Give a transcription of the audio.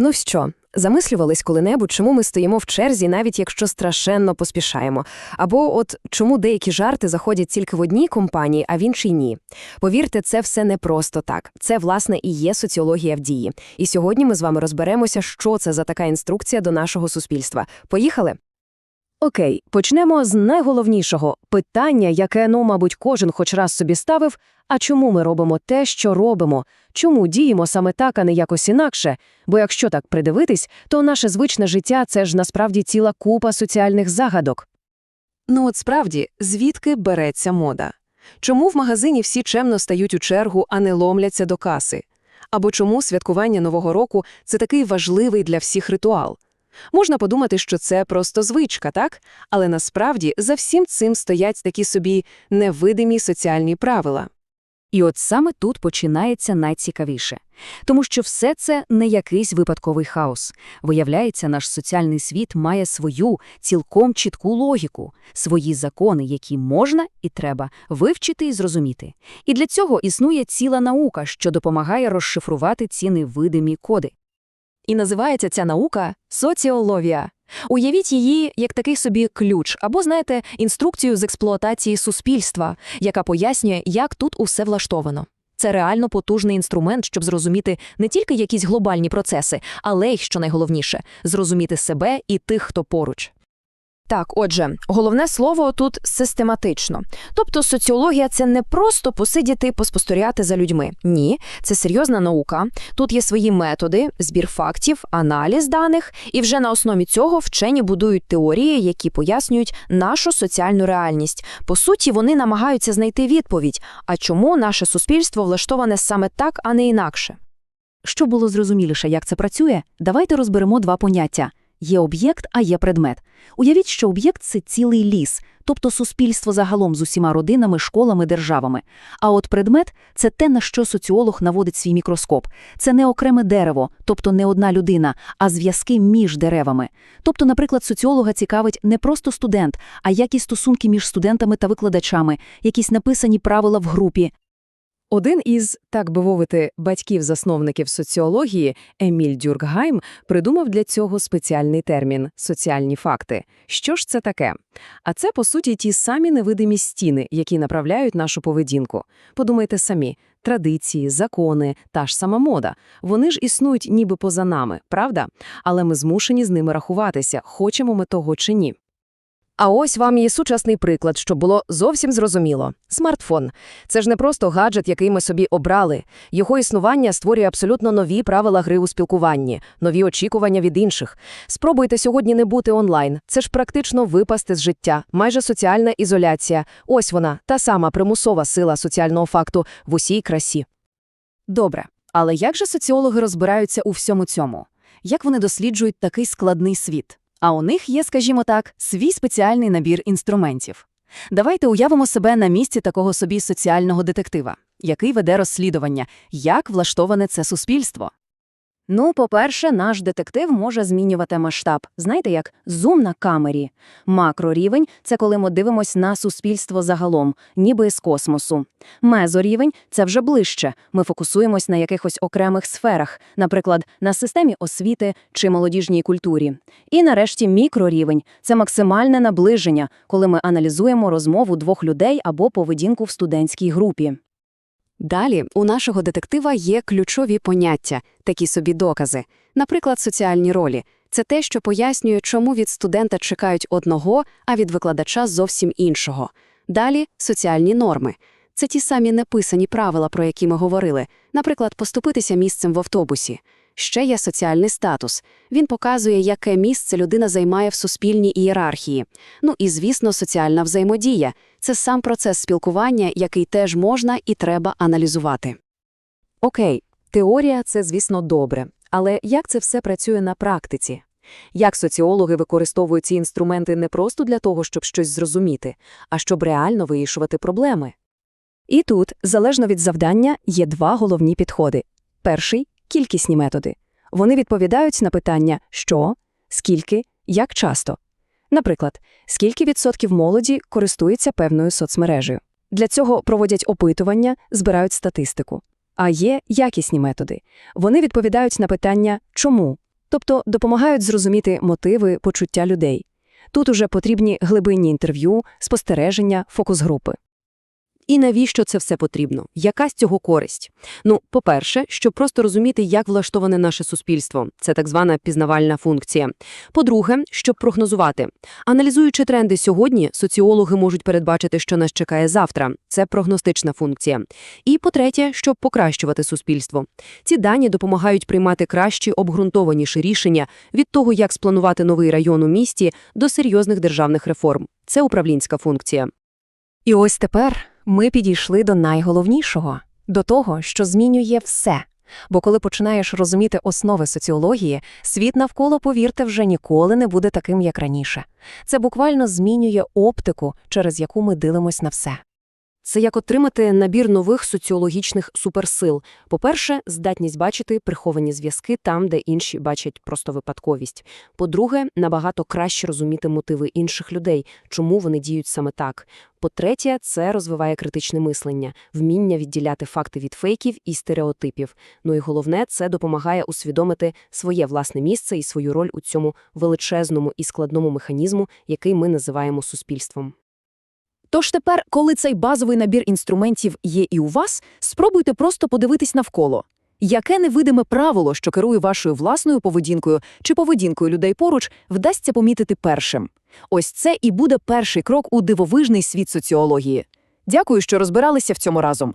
Ну що, замислювались коли-небудь, чому ми стоїмо в черзі, навіть якщо страшенно поспішаємо? Або от чому деякі жарти заходять тільки в одній компанії, а в іншій ні? Повірте, це все не просто так. Це, власне, і є соціологія в дії. І сьогодні ми з вами розберемося, що це за така інструкція до нашого суспільства. Поїхали? Окей, почнемо з найголовнішого питання, яке, ну, мабуть, кожен хоч раз собі ставив, а чому ми робимо те, що робимо? Чому діємо саме так, а не якось інакше? Бо якщо так придивитись, то наше звичне життя – це ж насправді ціла купа соціальних загадок. Ну от справді, звідки береться мода? Чому в магазині всі чемно стають у чергу, а не ломляться до каси? Або чому святкування Нового року – це такий важливий для всіх ритуал? Можна подумати, що це просто звичка, так? Але насправді за всім цим стоять такі собі невидимі соціальні правила. І от саме тут починається найцікавіше. Тому що все це не якийсь випадковий хаос. Виявляється, наш соціальний світ має свою цілком чітку логіку, свої закони, які можна і треба вивчити і зрозуміти. І для цього існує ціла наука, що допомагає розшифрувати ці невидимі коди. І називається ця наука соціологія. Уявіть її як такий собі ключ, або, знаєте, інструкцію з експлуатації суспільства, яка пояснює, як тут усе влаштовано. Це реально потужний інструмент, щоб зрозуміти не тільки якісь глобальні процеси, але й, що найголовніше, зрозуміти себе і тих, хто поруч. Так, отже, головне слово тут систематично. Тобто соціологія це не просто посидіти, поспостерігати за людьми. Ні, це серйозна наука. Тут є свої методи, збір фактів, аналіз даних, і вже на основі цього вчені будують теорії, які пояснюють нашу соціальну реальність. По суті, вони намагаються знайти відповідь, а чому наше суспільство влаштоване саме так, а не інакше. Щоб було зрозуміліше, як це працює, давайте розберемо два поняття. Є об'єкт, а є предмет. Уявіть, що об'єкт – це цілий ліс, тобто суспільство загалом з усіма родинами, школами, державами. А от предмет – це те, на що соціолог наводить свій мікроскоп. Це не окреме дерево, тобто не одна людина, а зв'язки між деревами. Тобто, наприклад, соціолога цікавить не просто студент, а якісь стосунки між студентами та викладачами, якісь написані правила в групі. Один із, так би мовити, батьків-засновників соціології Еміль Дюркгайм придумав для цього спеціальний термін соціальні факти. Що ж це таке? А це, по суті, ті самі невидимі стіни, які направляють нашу поведінку. Подумайте самі. Традиції, закони, та ж сама мода. Вони ж існують ніби поза нами, правда? Але ми змушені з ними рахуватися, хочемо ми того чи ні. А ось вам є сучасний приклад, щоб було зовсім зрозуміло. Смартфон це ж не просто гаджет, який ми собі обрали. Його існування створює абсолютно нові правила гри у спілкуванні, нові очікування від інших. Спробуйте сьогодні не бути онлайн. Це ж практично випасти з життя, майже соціальна ізоляція. Ось вона, та сама примусова сила соціального факту в усій красі. Добре, але як же соціологи розбираються у всьому цьому? Як вони досліджують такий складний світ? А у них є, скажімо так, свій спеціальний набір інструментів. Давайте уявимо себе на місці такого собі соціального детектива, який веде розслідування, як влаштоване це суспільство. Ну, по-перше, наш детектив може змінювати масштаб. Знаєте, як зум на камері. Макрорівень це коли ми дивимося на суспільство загалом, ніби з космосу. Мезорівень це вже ближче. Ми фокусуємось на якихось окремих сферах, наприклад, на системі освіти чи молодіжній культурі. І нарешті мікрорівень це максимальне наближення, коли ми аналізуємо розмову двох людей або поведінку в студентській групі. Далі у нашого детектива є ключові поняття, такі собі докази. Наприклад, соціальні ролі. Це те, що пояснює, чому від студента чекають одного, а від викладача зовсім іншого. Далі соціальні норми. Це ті самі неписані правила, про які ми говорили, наприклад, поступитися місцем в автобусі. Ще є соціальний статус. Він показує, яке місце людина займає в суспільній ієрархії. Ну і, звісно, соціальна взаємодія це сам процес спілкування, який теж можна і треба аналізувати. Окей, теорія це, звісно, добре. Але як це все працює на практиці? Як соціологи використовують ці інструменти не просто для того, щоб щось зрозуміти, а щоб реально вирішувати проблеми? І тут, залежно від завдання, є два головні підходи. Перший кількісні методи. Вони відповідають на питання що, скільки, як часто. Наприклад, скільки відсотків молоді користується певною соцмережею. Для цього проводять опитування, збирають статистику. А є якісні методи. Вони відповідають на питання чому, тобто допомагають зрозуміти мотиви, почуття людей. Тут уже потрібні глибинні інтерв'ю, спостереження, фокус-групи. І навіщо це все потрібно? Яка з цього користь? Ну, по-перше, щоб просто розуміти, як влаштоване наше суспільство. Це так звана пізнавальна функція. По-друге, щоб прогнозувати. Аналізуючи тренди сьогодні, соціологи можуть передбачити, що нас чекає завтра. Це прогностична функція. І по-третє, щоб покращувати суспільство. Ці дані допомагають приймати кращі, обґрунтованіші рішення від того, як спланувати новий район у місті, до серйозних державних реформ. Це управлінська функція. І ось тепер ми підійшли до найголовнішого – до того, що змінює все. Бо коли починаєш розуміти основи соціології, світ навколо, повірте, вже ніколи не буде таким, як раніше. Це буквально змінює оптику, через яку ми дивимось на все. Це як отримати набір нових соціологічних суперсил. По-перше, здатність бачити приховані зв'язки там, де інші бачать просто випадковість. По-друге, набагато краще розуміти мотиви інших людей, чому вони діють саме так. По-третє, це розвиває критичне мислення, вміння відділяти факти від фейків і стереотипів. Ну і головне, це допомагає усвідомити своє власне місце і свою роль у цьому величезному і складному механізму, який ми називаємо суспільством. Тож тепер, коли цей базовий набір інструментів є і у вас, спробуйте просто подивитись навколо. Яке невидиме правило, що керує вашою власною поведінкою чи поведінкою людей поруч, вдасться помітити першим? Ось це і буде перший крок у дивовижний світ соціології. Дякую, що розбиралися в цьому разом.